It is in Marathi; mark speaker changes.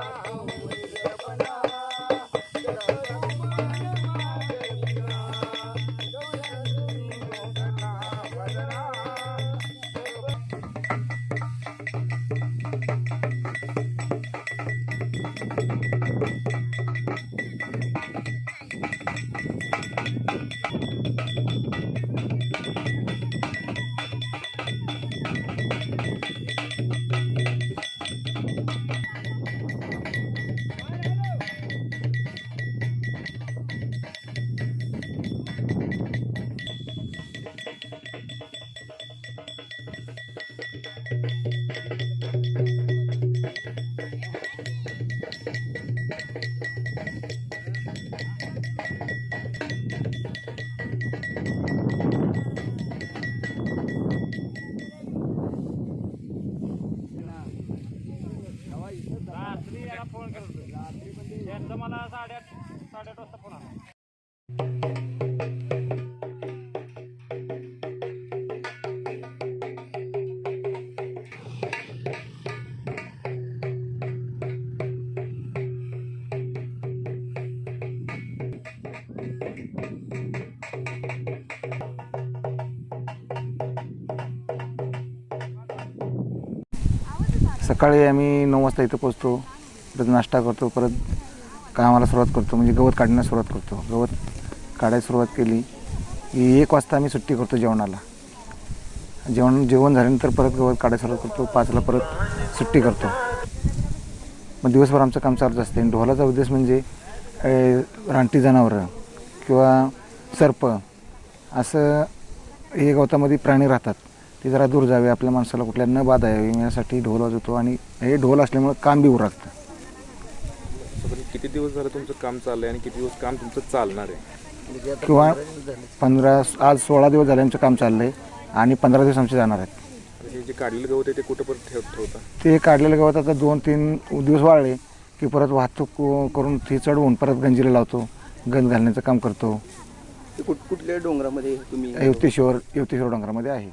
Speaker 1: Oh, फोन करतो म्हणजे मला साडेआठ साडेआठ वाजता फोन आला.
Speaker 2: सकाळी आम्ही नऊ वाजता इथं पोचतो परत नाश्ता करतो परत कामाला सुरुवात करतो म्हणजे गवत काढण्यास सुरुवात करतो. गवत काढायला सुरुवात केली की एक वाजता आम्ही सुट्टी करतो जेवणाला. जेवण जेवण झाल्यानंतर परत गवत काढायला सुरुवात करतो पाचला परत सुट्टी करतो. मग दिवसभर आमचं काम चालूच असते. आणि ढोलाचा उद्देश म्हणजे रानटी जनावरं किंवा सर्प असं हे गवतामध्ये प्राणी राहतात. ते जरा दूर जावे आपल्या माणसाला कुठल्या न बाधा यावी यासाठी ढोल वाजवतो आणि हे ढोल असल्यामुळं काम बी उरकतं.
Speaker 3: साधारण किती दिवस झालं तुमचं काम चाललंय आणि किती दिवस काम तुमचं चालणार आहे?
Speaker 2: किंवा पंधरा आज सोळा दिवस झाले आमचं काम चाललं आहे आणि पंधरा दिवस आमचे जाणार आहेत.
Speaker 3: आणि हे जे काढलेलं गवत आहे ते कुठं परत ठेव ठेवता?
Speaker 2: ते काढलेलं गवत आता दोन तीन दिवस वाळले की परत वाहतूक करून ते चढवून परत गंजीला लावतो गंज घालण्याचं काम करतो.
Speaker 4: ते कुठ कुठल्या डोंगरामध्ये तुम्ही
Speaker 2: युवतेश्वर युवतेश्वर डोंगरामध्ये आहे.